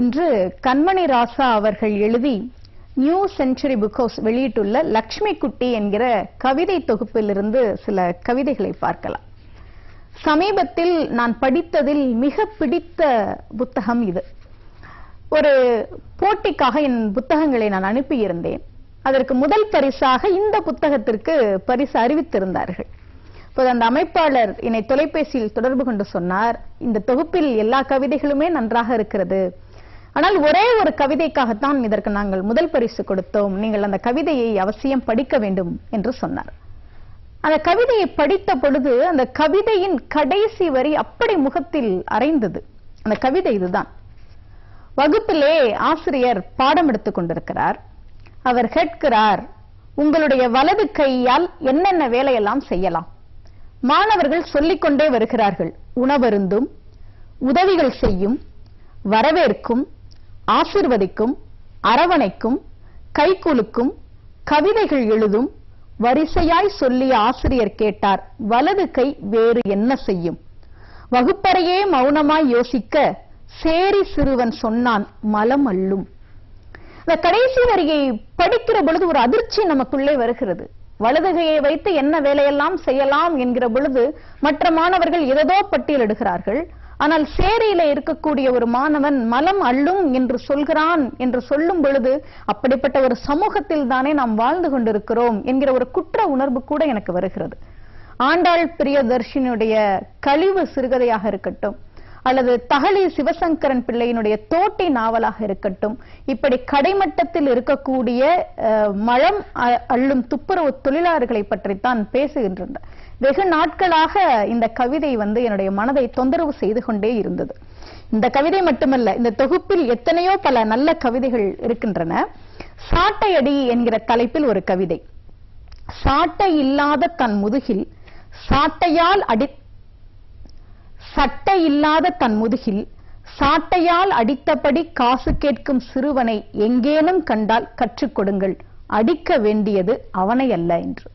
இன்று கண்மணி ராசா அவர்கள் எழுதி நியூ செஞ்சுரி புக் ஹவுஸ் வெளியிட்டுள்ள லக்ஷ்மி குட்டி என்கிற கவிதை தொகுப்பிலிருந்து சில கவிதைகளை பார்க்கலாம். சமீபத்தில் நான் படித்ததில் மிக பிடித்த புத்தகம் இது. ஒரு போட்டிக்காக என் புத்தகங்களை நான் அனுப்பியிருந்தேன். அதற்கு முதல் பரிசாக இந்த புத்தகத்திற்கு பரிசு அறிவித்திருந்தார்கள். இப்போது அந்த அமைப்பாளர் என்னை தொலைபேசியில் தொடர்பு கொண்டு சொன்னார் இந்த தொகுப்பில் எல்லா கவிதைகளுமே நன்றாக இருக்கிறது. ஆனால் ஒரே ஒரு கவிதைக்காகத்தான் இதற்கு நாங்கள் முதல் பரிசு கொடுத்தோம். நீங்கள் அந்த கவிதையை அவசியம் படிக்க வேண்டும் என்று சொன்னார். அந்த கவிதையை படித்த பொழுது அந்த கவிதையின் கடைசி வரி அப்படி முகத்தில் அரைந்தது. அந்த கவிதை இதுதான். வகுப்பிலே ஆசிரியர் பாடம் எடுத்துக் கொண்டிருக்கிறார். அவர் கேட்கிறார் உங்களுடைய வலது கையால் என்னென்ன வேலையெல்லாம் செய்யலாம்? மாணவர்கள் சொல்லிக்கொண்டே வருகிறார்கள். உணவருந்தும் உதவிகள் செய்யும் வரவேற்கும் ஆசிர்வதிக்கும் அரவணைக்கும் கைகுலுக்கும் கவிதைகள் எழுதும் வரிசையாய் சொல்லிய ஆசிரியர் கேட்டார் வலது கை வேறு என்ன செய்யும்? வகுப்பறையே மௌனமாய் யோசிக்க சேரி சிறுவன் சொன்னான் மலம் அள்ளும். இந்த கடைசி வரியை படிக்கிற பொழுது ஒரு அதிர்ச்சி நமக்குள்ளே வருகிறது. வலதுகையை வைத்து என்ன வேலையெல்லாம் செய்யலாம் என்கிற பொழுது மற்ற மாணவர்கள் எதோ பட்டியலிடுகிறார்கள். ஆனால் சேரியில இருக்கக்கூடிய ஒரு மாணவன் மலம் அள்ளும் என்று சொல்கிறான் என்று சொல்லும் பொழுது அப்படிப்பட்ட ஒரு சமூகத்தில் தானே நாம் வாழ்ந்து கொண்டிருக்கிறோம் என்கிற ஒரு குற்ற உணர்வு கூட எனக்கு வருகிறது. ஆண்டாள் பிரியதர்ஷினுடைய கழிவு சிறுகதையாக இருக்கட்டும். அல்லது தகழி சிவசங்கரன் பிள்ளையினுடைய தோட்டி நாவலாக இருக்கட்டும் இப்படி கடைமட்டத்தில் இருக்கக்கூடிய மழம் அ- அள்ளும் துப்புரவு தொழிலாளர்களை பற்றித்தான் பேசுகின்றன வெகு நாட்களாக இந்த கவிதை வந்து என்னுடைய மனதை தொந்தரவு செய்து கொண்டே இருந்தது. இந்த கவிதை மட்டுமல்ல இந்த தொகுப்பில் எத்தனையோ பல நல்ல கவிதைகள் இருக்கின்றன. சாட்டையடி என்கிற தலைப்பில் ஒரு கவிதை. சாட்டை இல்லாத தன் முதுகில் சாட்டையால் அடி சட்டை இல்லாத தன் முதுகில் சாட்டையால் அடித்தபடி காசு கேட்கும் சிறுவனை எங்கேனும் கண்டால் கற்றுக் கொடுங்கள். அடிக்க வேண்டியது அவனை அல்ல என்று.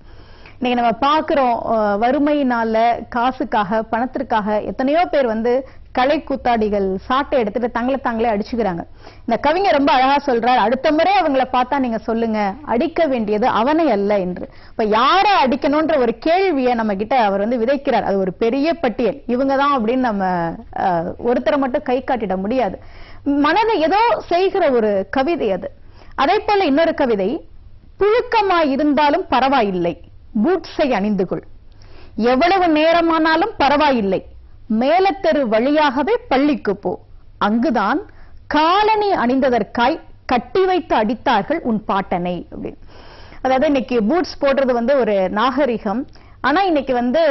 இன்னைக்கு நம்ம பார்க்குறோம் வறுமையினால காசுக்காக பணத்திற்காக எத்தனையோ பேர் வந்து கலை கூத்தாடிகள் சாட்டை எடுத்துட்டு தங்களை தாங்களே அடிச்சுக்கிறாங்க. இந்த கவிஞர் ரொம்ப அழகா சொல்றார் அடுத்த முறை அவங்கள பார்த்தா நீங்க சொல்லுங்க அடிக்க வேண்டியது அவனை அல்ல என்று. இப்ப யாரை அடிக்கணும்ன்ற ஒரு கேள்வியை நம்ம கிட்ட அவர் வந்து விதைக்கிறார். அது ஒரு பெரிய பட்டியல். இவங்கதான் அப்படின்னு நம்ம அஹ், ஒருத்தரை மட்டும் கை காட்டிட முடியாது. மனதை ஏதோ செய்கிற ஒரு கவிதை அது. அதே போல இன்னொரு கவிதை புழுக்கமாய் இருந்தாலும் பரவாயில்லை பூட்ஸை அணிந்து கொள் எவ்வளவு நேரமானாலும் பரவாயில்லை மேலத்தெரு வழியாகவே பள்ளிக்கு போ. அங்குதான் காலணி அணிந்ததற்காய் கட்டி வைத்து அடித்தார்கள் உன் பாட்டனை அப்படின்னு. அதாவது இன்னைக்கு பூட்ஸ் போடுறது வந்து ஒரு நாகரிகம். ஆனா இன்னைக்கு வந்து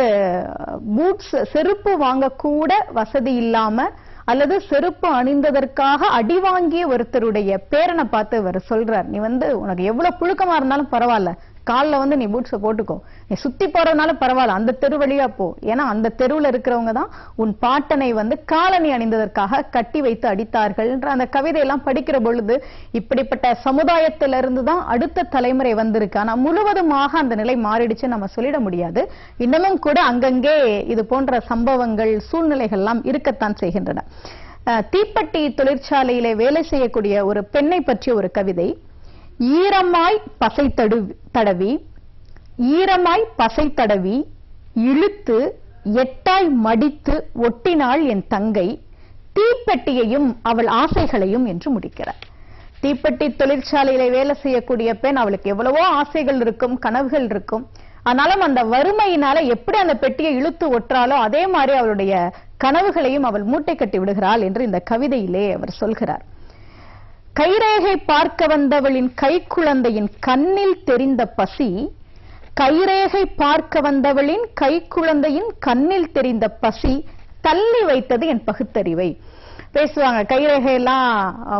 பூட்ஸ் செருப்பு வாங்க கூட வசதி இல்லாம அல்லது செருப்பு அணிந்ததற்காக அடி வாங்கிய ஒருத்தருடைய பேரனை பார்த்து அவர் சொல்றார் நீ வந்து உனக்கு எவ்வளவு புழுக்கமா இருந்தாலும் பரவாயில்ல கால்ல வந்து நீ பூட்ஸை போட்டுக்கோ. நீ சுத்தி போறதுனால பரவாயில்ல அந்த தெரு வழியா போ. ஏன்னா அந்த தெருவுல இருக்கிறவங்க தான் உன் பாட்டனை வந்து காலணி அணிந்ததற்காக கட்டி வைத்து அடித்தார்கள்ன்ற அந்த கவிதையெல்லாம் படிக்கிற பொழுது இப்படிப்பட்ட சமுதாயத்திலிருந்து தான் அடுத்த தலைமுறை வந்திருக்கு. ஆனா முழுவதுமாக அந்த நிலை மாறிடுச்சு நம்ம சொல்லிட முடியாது. இன்னமும் கூட அங்கங்கே இது போன்ற சம்பவங்கள் சூழ்நிலைகள் எல்லாம் இருக்கத்தான் செய்கின்றன. தீப்பெட்டி தொழிற்சாலையிலே வேலை செய்யக்கூடிய ஒரு பெண்ணை பற்றிய ஒரு கவிதை. ஈரமாய் பசை தடு தடவி ஈரமாய் பசை தடவி இழுத்து எட்டாய் மடித்து ஒட்டினாள் என் தங்கை தீப்பெட்டியையும் அவள் ஆசைகளையும் என்று முடிக்கிறார். தீப்பெட்டி தொழிற்சாலையில வேலை செய்யக்கூடிய பெண் அவளுக்கு எவ்வளவோ ஆசைகள் இருக்கும் கனவுகள் இருக்கும். ஆனாலும் அந்த வறுமையினால எப்படி அந்த பெட்டியை இழுத்து ஒற்றாலோ அதே மாதிரி அவளுடைய கனவுகளையும் அவள் மூட்டை கட்டி விடுகிறாள் என்று இந்த கவிதையிலே அவர் சொல்கிறார். கைரேகை பார்க்க வந்தவளின் கைக்குழந்தையின் கண்ணில் தெரிந்த பசி கைரேகை பார்க்க வந்தவளின் கைக்குழந்தையின் கண்ணில் தெரிந்த பசி தள்ளி வைத்தது என் பகுத்தறிவை. பேசுவாங்க. கைரேகையெல்லாம்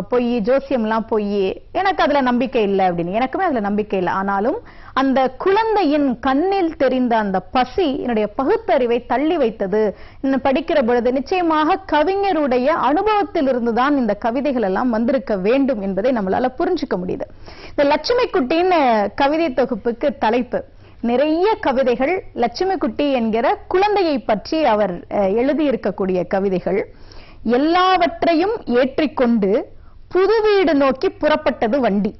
பொய் ஜோசியம்லாம் பொய் எனக்கு அதுல நம்பிக்கை இல்லை அப்படின்னு. எனக்குமே அதுல நம்பிக்கை இல்லை. ஆனாலும் அந்த குழந்தையின் கண்ணில் தெரிந்த அந்த பசி என்னுடைய பகுத்தறிவை தள்ளி வைத்தது. படிக்கிற பொழுது நிச்சயமாக கவிஞருடைய அனுபவத்திலிருந்து தான் இந்த கவிதைகள் எல்லாம் வந்திருக்க வேண்டும் என்பதை நம்மளால புரிஞ்சுக்க முடியுது. இந்த லட்சுமி குட்டின்னு கவிதை தொகுப்புக்கு தலைப்பு. நிறைய கவிதைகள் லட்சுமி குட்டி என்கிற குழந்தையை பற்றி அவர் அஹ், எழுதியிருக்கக்கூடிய கவிதைகள். எல்லாவற்றையும் ஏற்றிக்கொண்டு புது வீடு நோக்கி புறப்பட்டது வண்டி.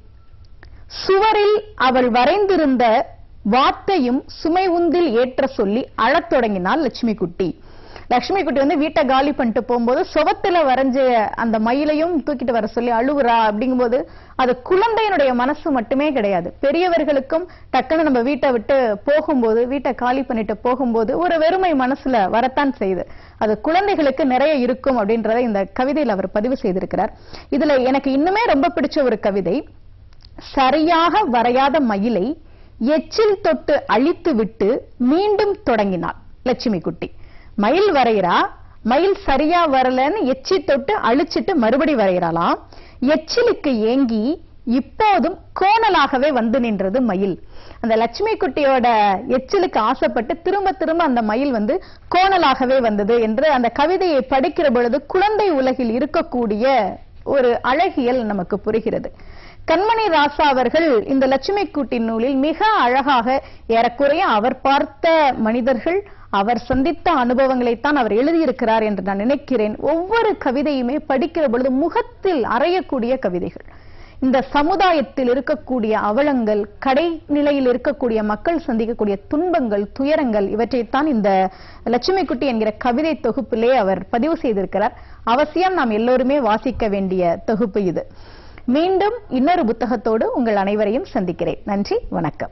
சுவரில் அவள் வரைந்திருந்த வாத்தையும் சுமை உந்தில் ஏற்ற சொல்லி அழத் தொடங்கினாள் லட்சுமி குட்டி லட்சுமி குட்டி வந்து வீட்டை காலி பண்ணிட்டு போகும்போது சுவத்துல வரைஞ்ச அந்த மயிலையும் தூக்கிட்டு வர சொல்லி அழுகுறா அப்படிங்கும்போது அது குழந்தையினுடைய மனசு மட்டுமே கிடையாது. பெரியவர்களுக்கும் டக்குன்னு நம்ம வீட்டை விட்டு போகும்போது வீட்டை காலி பண்ணிட்டு போகும்போது ஒரு வெறுமை மனசுல வரத்தான் செய்யுது. அது குழந்தைகளுக்கு நிறைய இருக்கும் அப்படின்றத இந்த கவிதையில் அவர் பதிவு செய்திருக்கிறார். இதுல எனக்கு இன்னுமே ரொம்ப பிடிச்ச ஒரு கவிதை சரியாக வரையாத மயிலை எச்சில் தொட்டு அழித்து விட்டு மீண்டும் தொடங்கினாள் லட்சுமி குட்டி மயில் வரைகிறா? மயில் சரியா வரலன்னு எச்சி தொட்டு அழிச்சிட்டு மறுபடி வரைகிறாளாம். எச்சிலுக்கு ஏங்கி இப்போதும் கோணலாகவே வந்து நின்றது மயில். அந்த லட்சுமி குட்டியோட எச்சிலுக்கு ஆசைப்பட்டு திரும்ப திரும்ப அந்த மயில் வந்து கோணலாகவே வந்தது என்று அந்த கவிதையை படிக்கிற பொழுது குழந்தை உலகில் இருக்கக்கூடிய ஒரு அழகியல் நமக்கு புரிகிறது. கண்மணி ராசா அவர்கள் இந்த லட்சுமி கூட்டி நூலில் மிக அழகாக ஏறக்குறைய அவர் பார்த்த மனிதர்கள் அவர் சந்தித்த அனுபவங்களைத்தான் அவர் எழுதியிருக்கிறார் என்று நான் நினைக்கிறேன். ஒவ்வொரு கவிதையுமே படிக்கிற பொழுது முகத்தில் அறையக்கூடிய கவிதைகள். இந்த சமுதாயத்தில் இருக்கக்கூடிய அவலங்கள் கடைநிலையில் இருக்கக்கூடிய மக்கள் சந்திக்கக்கூடிய துன்பங்கள் துயரங்கள் இவற்றைத்தான் இந்த லட்சுமி குட்டி என்கிற கவிதை தொகுப்பிலே அவர் பதிவு செய்திருக்கிறார். அவசியம் நாம் எல்லோருமே வாசிக்க வேண்டிய தொகுப்பு இது. மீண்டும் இன்னொரு புத்தகத்தோடு உங்கள் அனைவரையும் சந்திக்கிறேன். நன்றி வணக்கம்.